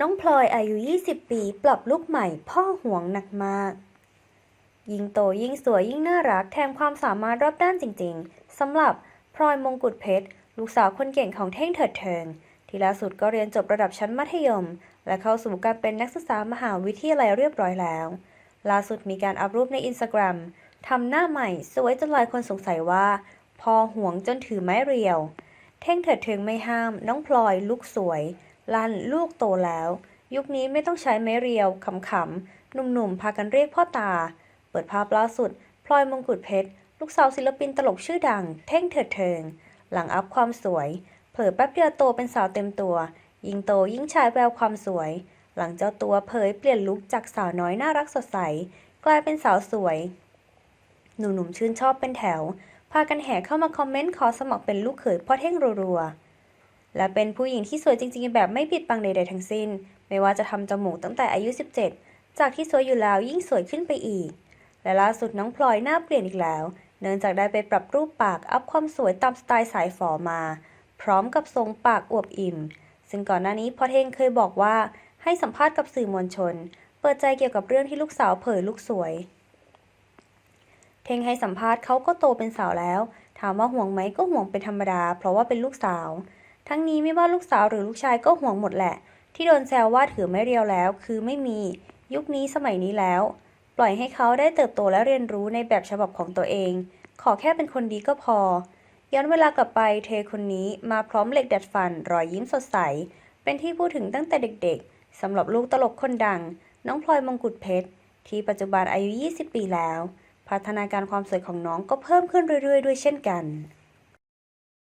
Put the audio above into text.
น้องพลอยอายุ 20 ปี ปรับลุกใหม่ พ่อห่วงหนักมาก ยิ่งโตยิ่งสวยยิ่งน่ารักแถมความสามารถรอบด้านจริงๆสำหรับพลอยมงกุฎเพชร ลูกสาวคนเก่งของเท่งเถิดเทิง ที่ล่าสุดก็เรียนจบระดับชั้นมัธยม และเข้าสู่การเป็นนักศึกษามหาวิทยาลัยเรียบร้อยแล้ว ล่าสุดมีการอัพรูปในอินสตาแกรมทำหน้าใหม่สวยจนหลายคนสงสัยว่าพอห่วงจนถือไม้เรียว เท่งเถิดเทิงไม่ห้าม น้องพลอยลูกสวย ลั่นลูกโตแล้ว ยุคนี้ไม่ต้องใช้ไม้เรียวขำๆหนุ่มๆ พากันเรียกพ่อตา เปิดภาพล่าสุด พลอยมงกุฎเพชร ลูกสาวศิลปินตลกชื่อดัง เท่งเถิดเทิง หลังอัพความสวย เผยแป๊บเดียวโตเป็นสาวเต็มตัว ยิ่งโตยิ่งชายแววความสวย หลังเจ้าตัวเผยเปลี่ยนลุคจากสาวน้อยน่ารักสดใส กลายเป็นสาวสวย หนุ่มๆชื่นชอบเป็นแถว พากันแห่เข้ามาคอมเมนต์ขอสมัครเป็นลูกเขยพ่อเท่งรัวๆ และเป็นผู้หญิงที่สวยจริงๆ แบบไม่ปิดบังใดๆทั้งสิ้น ไม่ว่าจะทำจมูกตั้งแต่อายุ 17 จากที่สวยอยู่แล้วยิ่งสวยขึ้นไปอีก และล่าสุดน้องพลอยหน้าเปลี่ยนอีกแล้ว เนื่องจากได้ไปปรับรูปปากอัพความสวยตามสไตล์สายฝอมา พร้อมกับทรงปากอวบอิ่ม ซึ่งก่อนหน้านี้พ่อเท่งเคยบอกว่าให้สัมภาษณ์กับสื่อมวลชน เปิดใจเกี่ยวกับเรื่องที่ลูกสาวเผยลูกสวย เท่งให้สัมภาษณ์เขาก็โตเป็นสาวแล้ว ถามว่าห่วงไหมก็ห่วงเป็นธรรมดา เพราะว่าเป็นลูกสาว ทั้งนี้ไม่ว่าลูกสาวหรือลูกชายก็ห่วงหมดแหละ ที่โดนแซวว่าถือไม่เรียวแล้ว คือไม่มี ยุคนี้สมัยนี้แล้ว ปล่อยให้เขาได้เติบโตและเรียนรู้ในแบบฉบับของตัวเอง ขอแค่เป็นคนดีก็พอ ย้อนเวลากลับไปเทคนนี้มาพร้อมเหล็กดัดฟัน รอยยิ้มสดใส เป็นที่พูดถึงตั้งแต่เด็กๆสำหรับลูกตลกคนดัง น้องพลอยมงกุฎเพชรที่ปัจจุบันอายุ 20 ปีแล้ว พัฒนาการความสวยของน้องก็เพิ่มขึ้นเรื่อยๆ ด้วยเช่นกัน